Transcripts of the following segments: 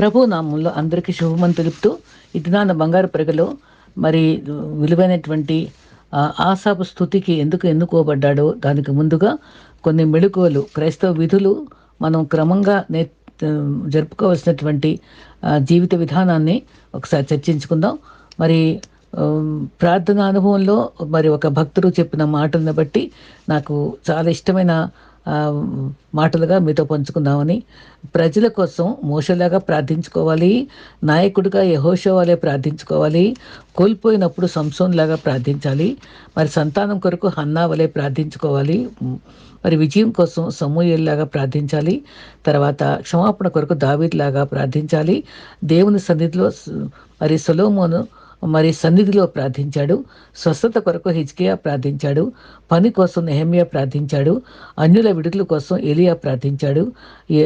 ప్రభు నామంలో అందరికీ శుభమని తెలుపుతూ ఈ దినాన బంగారు ప్రగలో మరి విలువైనటువంటి ఆశాపు స్థుతికి ఎందుకు ఎన్నుకోబడ్డాడో దానికి ముందుగా కొన్ని మెళుకువలు క్రైస్తవ విధులు మనం క్రమంగా నే జరుపుకోవాల్సినటువంటి జీవిత విధానాన్ని ఒకసారి చర్చించుకుందాం. మరి ప్రార్థన అనుభవంలో మరి ఒక భక్తుడు చెప్పిన మాటలను బట్టి నాకు చాలా ఇష్టమైన మాటలుగా మీతో పంచుకుందామని ప్రజల కోసం మోసలాగా ప్రార్థించుకోవాలి నాయకుడిగా యహోషవాలే ప్రార్థించుకోవాలి కోల్పోయినప్పుడు సంసోన్ లాగా ప్రార్థించాలి మరి సంతానం కొరకు హన్నా వలె ప్రార్థించుకోవాలి మరి విజయం కోసం సమూహల్లాగా ప్రార్థించాలి తర్వాత క్షమాపణ కొరకు దావీద్ లాగా ప్రార్థించాలి దేవుని సన్నిధిలో మరి సొలోమోను మరి సన్నిధిలో ప్రార్థించాడు. స్వస్థత కొరకు హిజ్కియా ప్రార్థించాడు. పని కోసం నెహమియా ప్రార్థించాడు. అన్యుల విడుదల కోసం ఎలియా ప్రార్థించాడు.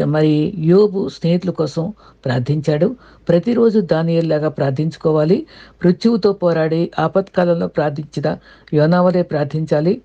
మరి యోబు స్నేహితుల కోసం ప్రార్థించాడు. ప్రతిరోజు దానియల్లాగా ప్రార్థించుకోవాలి. మృత్యువుతో పోరాడి ఆపత్కాలంలో ప్రార్థించిన యోనావలే ప్రార్థించాలి.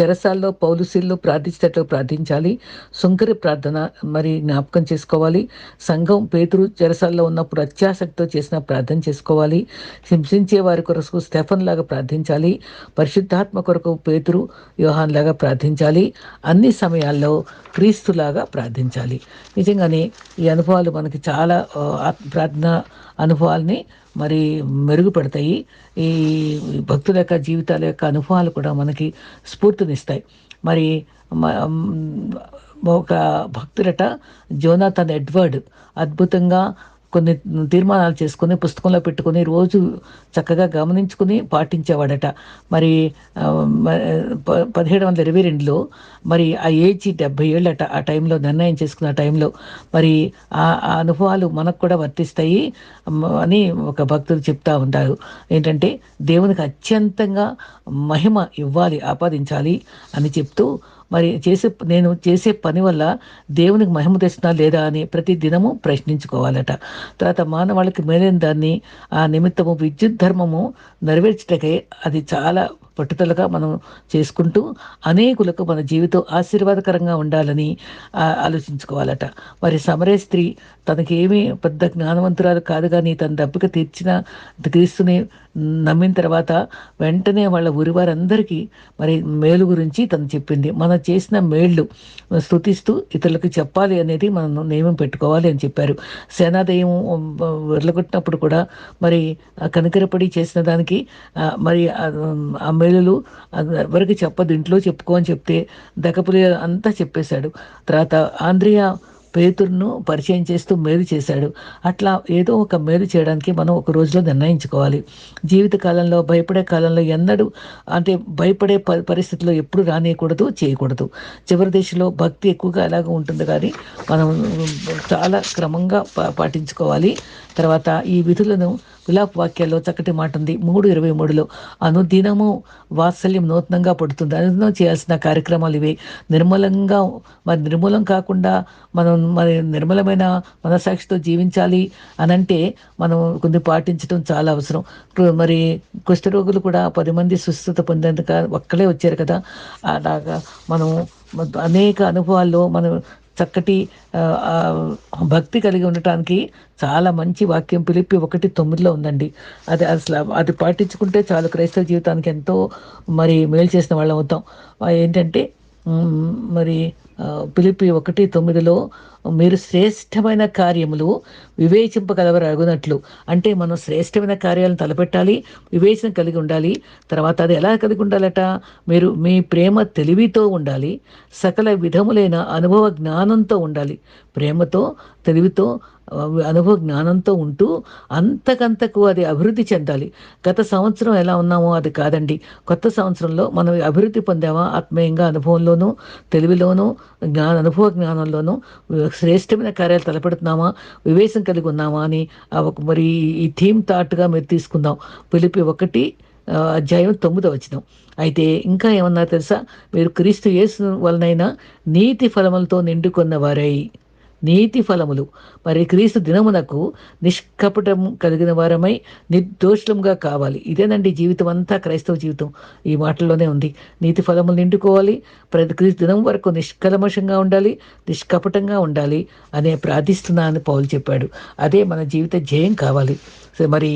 చెరసాల్లో పౌలుసిల్లో ప్రార్థించేటట్లు ప్రార్థించాలి. సుంకరి ప్రార్థన మరి జ్ఞాపకం చేసుకోవాలి. సంఘం పేతురు చెరసాల్లో ఉన్నప్పుడు అత్యాసక్తితో చేసిన ప్రార్థన చేసుకోవాలి. హింసించే వారి కొరకు స్టెఫన్ లాగా ప్రార్థించాలి. పరిశుద్ధాత్మ కొరకు పేతురు యోహాన్ లాగా ప్రార్థించాలి. అన్ని సమయాల్లో క్రీస్తులాగా ప్రార్థించాలి. నిజంగానే ఈ అనుభవాలు మనకి చాలా ప్రార్థన అనుభవాల్ని మరి మెరుగుపడతాయి. ఈ భక్తుల యొక్క జీవితాల యొక్క అనుభవాలు కూడా మనకి స్ఫూర్తినిస్తాయి. మరి ఒక భక్తుడట జోనాథన్ ఎడ్వర్డ్ అద్భుతంగా కొన్ని తీర్మానాలు చేసుకుని పుస్తకంలో పెట్టుకుని రోజు చక్కగా గమనించుకుని పాటించేవాడట. మరి పదిహేడు వందల ఇరవై రెండులో మరి ఆ ఏజ్ డెబ్బై ఏళ్ళట ఆ టైంలో నిర్ణయం చేసుకున్న టైంలో మరి ఆ ఆ అనుభవాలు మనకు కూడా వర్తిస్తాయి అని ఒక భక్తులు చెప్తా ఉంటారు. ఏంటంటే దేవునికి అత్యంతంగా మహిమ ఇవ్వాలి ఆపాదించాలి అని చెప్తూ మరి చేసే నేను చేసే పని వల్ల దేవునికి మహిమ తెస్తున్నా లేదా అని ప్రతి దినము ప్రశ్నించుకోవాలట. తర్వాత మానవాళికి మేలైన దాన్ని ఆ నిమిత్తము విద్యుత్ ధర్మము నెరవేర్చటకే అది చాలా పట్టుదలగా మనం చేసుకుంటూ అనేకులకు మన జీవితం ఆశీర్వాదకరంగా ఉండాలని ఆలోచించుకోవాలట. మరి సమరే స్త్రీ తనకి పెద్ద జ్ఞానవంతురాలు కాదు కానీ తన దప్పిక తీర్చిన క్రీస్తుని నమ్మిన తర్వాత వెంటనే వాళ్ళ ఊరి వారందరికీ మరి మేలు గురించి తను చెప్పింది. మనం చేసిన మేళ్ళు స్థుతిస్తూ ఇతరులకు చెప్పాలి అనేది మనం నియమం పెట్టుకోవాలి అని చెప్పారు. సేనాదయం వెళ్ళగొట్టినప్పుడు కూడా మరి కనికరపడి చేసిన దానికి మరి ఆ, మేలు పిల్లలు ఎవరికి చెప్పదు ఇంట్లో చెప్పుకో అని చెప్తే దకపులి అంతా చెప్పేశాడు. తర్వాత ఆంధ్రియా పేతురును పరిచయం చేస్తూ మేలు చేశాడు. అట్లా ఏదో ఒక మేలు చేయడానికి మనం ఒక రోజులో నిర్ణయించుకోవాలి. జీవిత కాలంలో భయపడే కాలంలో ఎన్నడూ అంటే భయపడే ప- పరిస్థితిలో ఎప్పుడు రానియకూడదు చేయకూడదు. చివరి దశలో భక్తి ఎక్కువగా ఎలాగ ఉంటుంది కానీ మనం చాలా క్రమంగా పా- పాటించుకోవాలి. తర్వాత ఈ విధులను విలాప వాక్యాల్లో చక్కటి మాట ఉంది. మూడు ఇరవై మూడులో అనుదినము వాత్సల్యం నూతనంగా పడుతుంది. అనుదినం చేయాల్సిన కార్యక్రమాలు ఇవే. నిర్మలంగా మరి నిర్మూలం కాకుండా మనం మరి నిర్మలమైన మనసాక్షితో జీవించాలి అనంటే మనం కొన్ని పాటించడం చాలా అవసరం. మరి కుష్ఠరోగులు కూడా పది మంది సుస్థత పొందేందుకు ఒక్కలే వచ్చారు కదా. అలాగా మనం అనేక అనుభవాల్లో మనం చక్కటి భక్తి కలిగి ఉండటానికి చాలా మంచి వాక్యం పిలిపి ఒకటి తొమ్మిదిలో ఉందండి. అది అసలు అది పాటించుకుంటే చాలు క్రైస్తవ జీవితానికి ఎంతో మరి మేలు చేసిన వాళ్ళం అవుతాం. ఏంటంటే మరి పిలిపి ఒకటి తొమ్మిదిలో మీరు శ్రేష్టమైన కార్యములు వివేచింపగలవారు అగునట్లు. అంటే మనం శ్రేష్టమైన కార్యాలను తలపెట్టాలి వివేచన కలిగి ఉండాలి. తర్వాత అది ఎలా కలిగి ఉండాలట? మీరు మీ ప్రేమ తెలివితో ఉండాలి. సకల విధములైన అనుభవ జ్ఞానంతో ఉండాలి. ప్రేమతో తెలివితో అనుభవ జ్ఞానంతో ఉంటూ అంతకంతకు అది అభివృద్ధి చెందాలి. గత సంవత్సరం ఎలా ఉన్నామో అది కాదండి. కొత్త సంవత్సరంలో మనం అభివృద్ధి పొందామా? ఆత్మీయంగా అనుభవంలోనూ తెలివిలోనూ జ్ఞాన అనుభవ జ్ఞానంలోనూ శ్రేష్టమైన కార్యాలు తలపెడుతున్నామా? వివేశం కలిగి ఉన్నామా అని ఒక మరి ఈ థీమ్ థాట్గా మీరు తీసుకుందాం. పిలిపి ఒకటి అధ్యాయం తొమ్మిదో వచ్చినాం అయితే ఇంకా ఏమన్నా తెలుసా? మీరు క్రీస్తు యేసు వలనైనా నీతి ఫలములతో నిండుకున్న వారై. నీతి ఫలములు. మరి క్రీస్తు దినమునకు నిష్కపటం కలిగిన వారమై నిర్దోషులంగా కావాలి. ఇదేనండి జీవితం అంతా క్రైస్తవ జీవితం. ఈ మాటల్లోనే ఉంది. నీతి ఫలములు నిండుకోవాలి. ప్రతి క్రీస్తు దినం వరకు నిష్కలమషంగా ఉండాలి నిష్కపటంగా ఉండాలి అనే ప్రార్థిస్తున్నా అని పౌలు చెప్పాడు. అదే మన జీవిత జయం కావాలి. మరి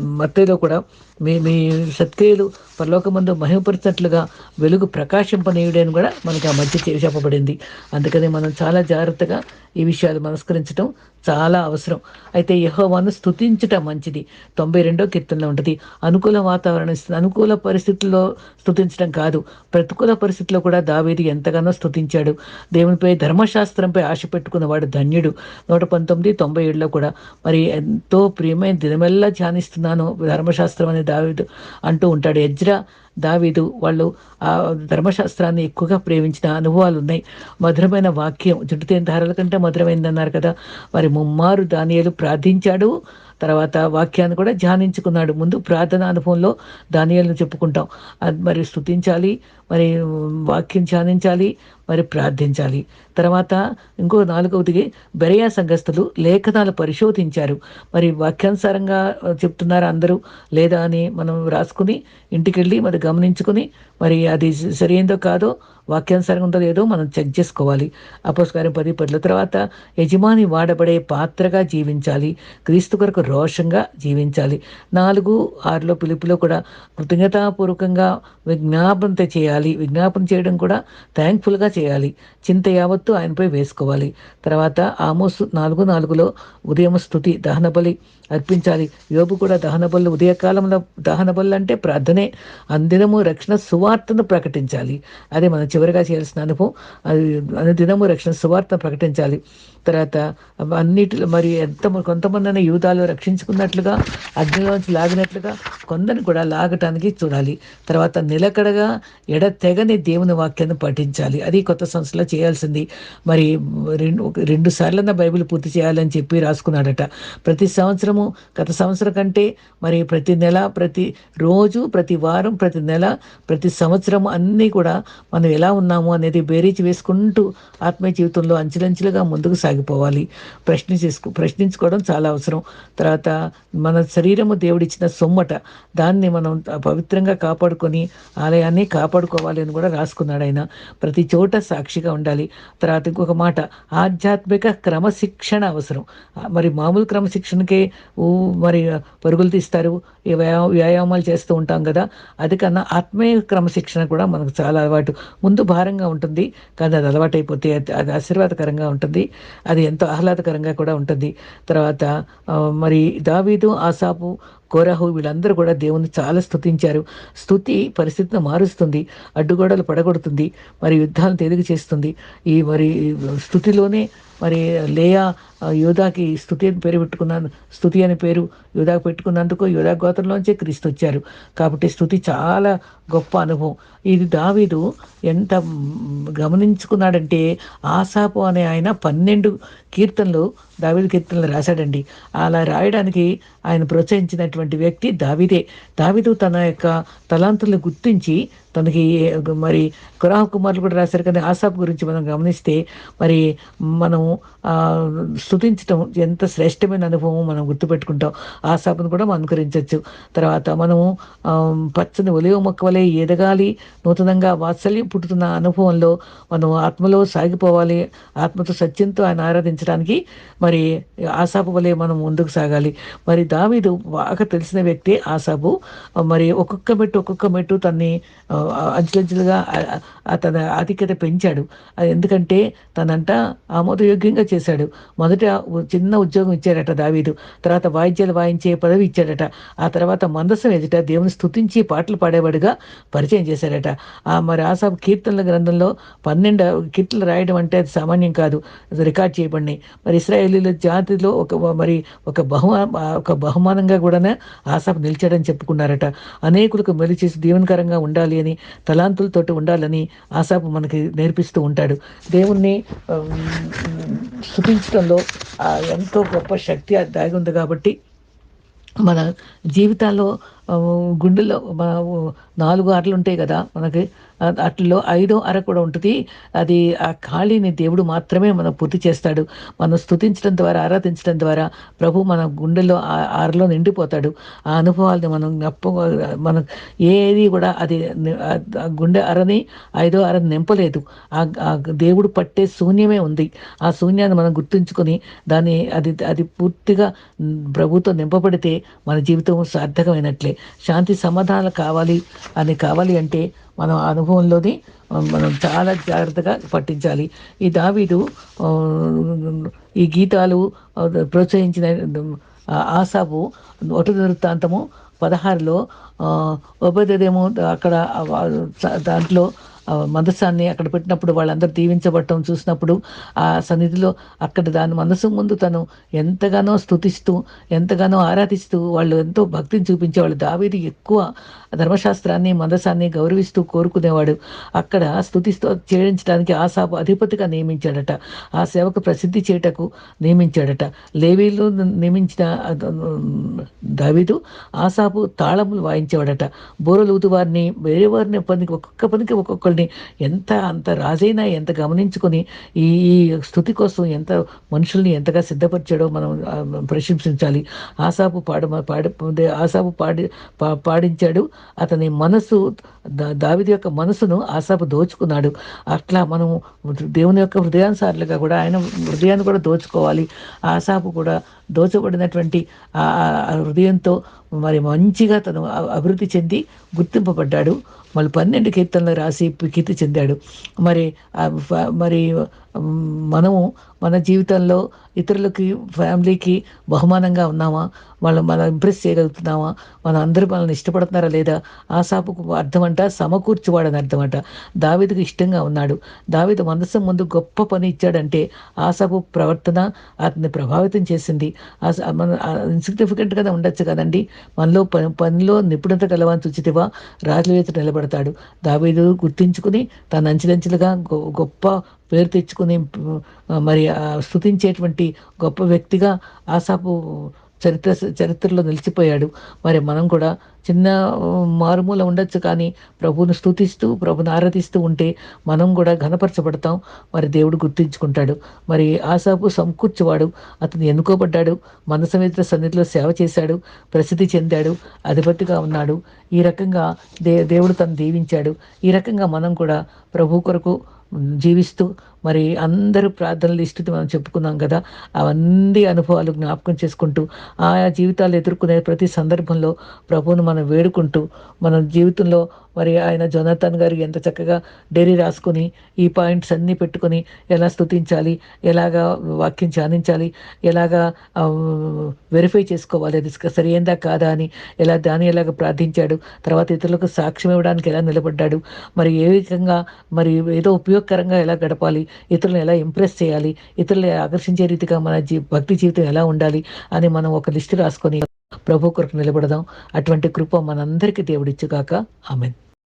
మత్తలో కూడా మీ మీ సత్క్రియలు పరలోకమందు మహిమపరిచినట్లుగా వెలుగు ప్రకాశింపనీయుడని కూడా మనకి ఆ మధ్య చెప్పబడింది. అందుకని మనం చాలా జాగ్రత్తగా ఈ విషయాలు మనస్కరించడం చాలా అవసరం. అయితే యహోవాను స్థుతించటం మంచిది. తొంభై రెండో కీర్తనలో ఉంటుంది అనుకూల వాతావరణం అనుకూల పరిస్థితుల్లో స్థుతించడం కాదు. ప్రతికూల పరిస్థితుల్లో కూడా దావేది ఎంతగానో స్థుతించాడు దేవునిపై ధర్మశాస్త్రంపై ఆశ పెట్టుకున్నవాడు ధన్యుడు. నూట పంతొమ్మిది తొంభై ఏడులో కూడా మరి ఎంతో ప్రియమైన దినమెల్లా ధ్యానిస్తున్నాను ధర్మశాస్త్రం అనేది దావిదు అంటూ ఉంటాడు. ఎజ్రా దావీదు వాళ్ళు ఆ ధర్మశాస్త్రాన్ని ఎక్కువగా ప్రేమించిన అనుభవాలు ఉన్నాయి మధురమైన వాక్యం జుట్టుతేని ధారల కంటే మధురమైందన్నారు కదా. మరి ముమ్మారు దానియలు ప్రార్థించాడు. తర్వాత వాక్యాన్ని కూడా ధ్యానించుకున్నాడు. ముందు ప్రార్థన అనుభవంలో దానియాలను చెప్పుకుంటాం. అది మరి స్థుతించాలి మరి వాక్యం ధ్యానించాలి మరి ప్రార్థించాలి. తర్వాత ఇంకో నాలుగవది బెరయా సంఘస్థులు లేఖనాలు పరిశోధించారు. మరి వాక్యానుసారంగా చెప్తున్నారు అందరూ లేదా అని మనం రాసుకుని ఇంటికి వెళ్ళి మరి గమనించుకుని మరి అది సరైందో కాదో వాక్యానుసారంగా ఉందో లేదో మనం చెక్ చేసుకోవాలి. అపోస్కారం పది పట్ల తర్వాత యజమాని వాడబడే పాత్రగా జీవించాలి క్రీస్తు కొరకు రోషంగా జీవించాలి. నాలుగు ఆరులో పిలుపులో కూడా కృతజ్ఞతాపూర్వకంగా విజ్ఞాపనత చేయాలి. విజ్ఞాపన చేయడం కూడా థ్యాంక్ఫుల్గా చేయాలి. చింత యావత్తు ఆయనపై వేసుకోవాలి. తర్వాత ఆమోసు నాలుగు నాలుగులో ఉదయం స్థుతి దహన బలి అర్పించాలి. యోబు కూడా దహన బలు ఉదయకాలంలో దహన బలు అంటే ప్రార్థనే. అందినము రక్షణ సువార్తను ప్రకటించాలి. అదే మనం చివరిగా చేయాల్సిన అనుభవం. అది అనుదినము రక్షణ సువార్త ప్రకటించాలి. తర్వాత అన్నిటిలో మరి ఎంత కొంతమంది యూదాలు రక్షించుకున్నట్లుగా అగ్నిలోంచి లాగినట్లుగా కొందరిని కూడా లాగటానికి చూడాలి. తర్వాత నిలకడగా తెగని దేవుని వాక్యాన్ని పఠించాలి. అది కొత్త సంస్థలో చేయాల్సింది. మరి రెండు రెండు సార్లన్న బైబిల్ పూర్తి చేయాలని చెప్పి రాసుకున్నాడట. ప్రతి సంవత్సరము గత సంవత్సరం కంటే మరి ప్రతి నెల ప్రతి రోజు ప్రతి వారం ప్రతి నెల ప్రతి సంవత్సరం అన్నీ కూడా మనం ఎలా ఉన్నాము అనేది బేరీచి వేసుకుంటూ ఆత్మీయ జీవితంలో అంచెలంచెలుగా ముందుకు సాగిపోవాలి. ప్రశ్నించేసుకో ప్రశ్నించుకోవడం చాలా అవసరం. తర్వాత మన శరీరము దేవుడిచ్చిన సొమ్మట దాన్ని మనం పవిత్రంగా కాపాడుకొని ఆలయాన్ని చేసుకోవాలి అని కూడా రాసుకున్నాడు ఆయన. ప్రతి చోట సాక్షిగా ఉండాలి. తర్వాత ఇంకొక మాట ఆధ్యాత్మిక క్రమశిక్షణ అవసరం. మరి మామూలు క్రమశిక్షణకే మరి పరుగులు తీస్తారు వ్యాయామాలు చేస్తూ ఉంటాం కదా. అది కన్నా ఆత్మీయ క్రమశిక్షణ కూడా మనకు చాలా అలవాటు. ముందు భారంగా ఉంటుంది కానీ అది అలవాటు అయిపోతే అది ఆశీర్వాదకరంగా ఉంటుంది అది ఎంతో ఆహ్లాదకరంగా కూడా ఉంటుంది. తర్వాత మరి దావీదు ఆసాపు కోరాహు వీళ్ళందరూ కూడా దేవుని చాలా స్థుతించారు స్థుతి పరిస్థితిని మారుస్తుంది. అడ్డుగోడలు పడగొడుతుంది. మరి యుద్ధాలను తెలుగు చేస్తుంది. ఈ మరి స్థుతిలోనే మరి లేయా యోధాకి స్థుతి అని పేరు పెట్టుకున్నాను స్థుతి అని పేరు యోధాకు పెట్టుకున్నందుకు యోధా గోత్రంలోంచే క్రీస్తు వచ్చారు కాబట్టి స్థుతి చాలా గొప్ప అనుభవం. ఇది దావీదు ఎంత గమనించుకున్నాడంటే ఆసాపు అనే ఆయన పన్నెండు కీర్తనలు దావీదు కీర్తనలు రాశాడండి. అలా రాయడానికి ఆయన ప్రోత్సహించినటువంటి వ్యక్తి దావిదే. దావిదు తన యొక్క తలాంతులను గుర్తించి తనకి మరి కురాహ కుమారులు కూడా రాశారు. కానీ ఆసాప్ గురించి మనం గమనిస్తే మరి మనం స్థుతించడం ఎంత శ్రేష్టమైన అనుభవం మనం గుర్తుపెట్టుకుంటాం. ఆసాపును కూడా మనం అనుకరించవచ్చు. తర్వాత మనము పచ్చని ఒలివ మొక్క వలె ఎదగాలి. నూతనంగా వాత్సల్యం పుట్టుతున్న అనుభవంలో మనం ఆత్మలో సాగిపోవాలి. ఆత్మతో సత్యంతో ఆయన ఆరాధించడానికి మరి ఆశాపు వలె మనం ముందుకు సాగాలి. మరి దావీదు బాగా తెలిసిన వ్యక్తి ఆశాపు మరి ఒక్కొక్క మెట్టు ఒక్కొక్క మెట్టు తన్ని అంచులంచులుగా తన ఆధిక్యత పెంచాడు. అది ఎందుకంటే తనంట ఆమోదయోగ్యంగా చేశాడు. మొదటి చిన్న ఉద్యోగం ఇచ్చాడట దావీదు. తర్వాత వాయిద్యాలు వాయించే పదవి ఇచ్చాడట. ఆ తర్వాత మందసం ఎదుట దేవుని స్థుతించి పాటలు పాడేవాడుగా పరిచయం చేశాడట. ఆ మరి ఆసాబ్ కీర్తనల గ్రంథంలో పన్నెండు కీర్తనలు రాయడం అంటే అది సామాన్యం కాదు. రికార్డ్ చేయబడినాయి. మరి ఇస్రాయేలీల జాతిలో ఒక మరి ఒక బహుమా ఒక బహుమానంగా కూడా ఆసాబ్ నిలిచాడని చెప్పుకున్నారట. అనేకులకు మెలు చేసి దీవెనకరంగా ఉండాలి అని తలాంతులతోటి ఉండాలని ఆసాబ్ మనకి నేర్పిస్తూ ఉంటాడు. దేవుణ్ణి స్థుతించడంలో ఎంతో గొప్ప శక్తి దాగి ఉంది కాబట్టి మన జీవితాల్లో గుండెలో మన నాలుగు అరలు ఉంటాయి కదా మనకి. అట్లలో ఐదో అర కూడా ఉంటుంది. అది ఆ ఖాళీని దేవుడు మాత్రమే మనం పూర్తి చేస్తాడు. మనం స్థుతించడం ద్వారా ఆరాధించడం ద్వారా ప్రభు మన గుండెల్లో అరలో నిండిపోతాడు. ఆ అనుభవాలని మనం గప్ప మనం ఏది కూడా అది గుండె అరని ఐదో అరని నింపలేదు. ఆ దేవుడు పట్టే శూన్యమే ఉంది. ఆ శూన్యాన్ని మనం గుర్తుంచుకొని దాన్ని అది అది పూర్తిగా ప్రభుతో నింపబడితే మన జీవితం సార్థకమైనట్లే. శాంతి సమాధానాలు కావాలి అని కావాలి అంటే మనం అనుభవంలోనే మనం చాలా జాగ్రత్తగా పట్టించాలి. ఈ దావీడు ఈ గీతాలు ప్రోత్సహించిన ఆశాపు ఒట వృత్తాంతము పదహారులో ఉపదేమో అక్కడ దాంట్లో మనసాన్ని అక్కడ పెట్టినప్పుడు వాళ్ళందరూ దీవించబడటం చూసినప్పుడు ఆ సన్నిధిలో అక్కడ దాని మనసు ముందు తను ఎంతగానో స్థుతిస్తూ ఎంతగానో ఆరాధిస్తూ వాళ్ళు ఎంతో భక్తిని చూపించేవాళ్ళు. దావేది ఎక్కువ ధర్మశాస్త్రాన్ని మనసాన్ని గౌరవిస్తూ కోరుకునేవాడు. అక్కడ స్థుతిస్తూ చేయించడానికి ఆశాపు అధిపతిగా నియమించాడట. ఆ సేవకు ప్రసిద్ధి చేయటకు నియమించాడట. లేవీలు నియమించిన దావీదు ఆశాపు తాళములు వాయించేవాడట. బోరలు వారిని వేరే వారిని పనికి ఒక్కొక్క పనికి ఒక్కొక్కరు దేవుణ్ణి ఎంత అంత రాజైనా ఎంత గమనించుకొని ఈ ఈ స్థుతి కోసం ఎంత మనుషుల్ని ఎంతగా సిద్ధపరిచాడో మనం ప్రశంసించాలి. ఆశాపు పాడ పాడి ఆశాపు పాడి పాడించాడు. అతని మనసు దావిది యొక్క మనసును ఆశాపు దోచుకున్నాడు. అట్లా మనం దేవుని యొక్క హృదయానుసారులుగా కూడా ఆయన హృదయాన్ని కూడా దోచుకోవాలి. ఆశాపు కూడా దోచబడినటువంటి ఆ హృదయంతో మరి మంచిగా తను అభివృద్ధి చెంది గుర్తింపబడ్డాడు. మళ్ళీ పన్నెండు కీర్తనలు రాసి కీర్తి చెందాడు. మరి మరి మనము మన జీవితంలో ఇతరులకి ఫ్యామిలీకి బహుమానంగా ఉన్నామా? వాళ్ళు మనం ఇంప్రెస్ చేయగలుగుతున్నామా? మన అందరూ మనల్ని ఇష్టపడుతున్నారా లేదా? ఆశాపుకు అర్థం అంట సమకూర్చువాడని అర్థం అంట దావిదకు ఇష్టంగా ఉన్నాడు. దావిద మనసు ముందు గొప్ప పని ఇచ్చాడంటే ఆశాపు ప్రవర్తన అతన్ని ప్రభావితం చేసింది. మన ఇన్సిగ్నిఫికెంట్గానే ఉండొచ్చు కదండి. మనలో పని పనిలో నిపుణత కలవని యహోవా రాజుల నిలబడతాడు. దావీదు గుర్తించుకుని తన అంచెలంచెలుగా గొప్ప పేరు తెచ్చుకుని మరి స్థుతించేటువంటి గొప్ప వ్యక్తిగా ఆశాపు చరిత్ర చరిత్రలో నిలిచిపోయాడు. మరి మనం కూడా చిన్న మారుమూల ఉండొచ్చు కానీ ప్రభువును స్థుతిస్తూ ప్రభుని ఆరాధిస్తూ ఉంటే మనం కూడా ఘనపరచబడతాం. మరి దేవుడు గుర్తించుకుంటాడు. మరి ఆశాపు సమకూర్చువాడు. అతను ఎన్నుకోబడ్డాడు. మన సమేత సన్నిధిలో సేవ చేశాడు. ప్రసిద్ధి చెందాడు. అధిపతిగా ఉన్నాడు. ఈ రకంగా దే దేవుడు తను దీవించాడు. ఈ రకంగా మనం కూడా ప్రభు కొరకు జీవిస్తూ మరి అందరూ ప్రార్థనలు ఇస్తుంది మనం చెప్పుకున్నాం కదా అవన్నీ అనుభవాలు జ్ఞాపకం చేసుకుంటూ ఆయా జీవితాలు ఎదుర్కొనే ప్రతి సందర్భంలో ప్రభువును మనం వేడుకుంటూ మన జీవితంలో మరి ఆయన జొనాథన్ గారు ఎంత చక్కగా డైరీ రాసుకొని ఈ పాయింట్స్ అన్నీ పెట్టుకొని ఎలా స్థుతించాలి ఎలాగా వాక్యం ధ్యానించాలి ఎలాగా వెరిఫై చేసుకోవాలి అది సరియందా కాదా అని ఎలా దాని ఎలాగ ప్రార్థించాడు తర్వాత ఇతరులకు సాక్ష్యం ఇవ్వడానికి ఎలా నిలబడ్డాడు మరి ఏ విధంగా మరి ఏదో ఉపయోగకరంగా ఎలా గడపాలి ఇతరులను ఎలా ఇంప్రెస్ చేయాలి ఇతరులు ఆకర్షించే రీతిగా మన జీ భక్తి జీవితం ఎలా ఉండాలి అని మనం ఒక లిస్టు రాసుకొని ప్రభు కొరకు నిలబడదాం. అటువంటి కృప మనందరికీ దేవుడిచ్చుగాక. ఆమెన్.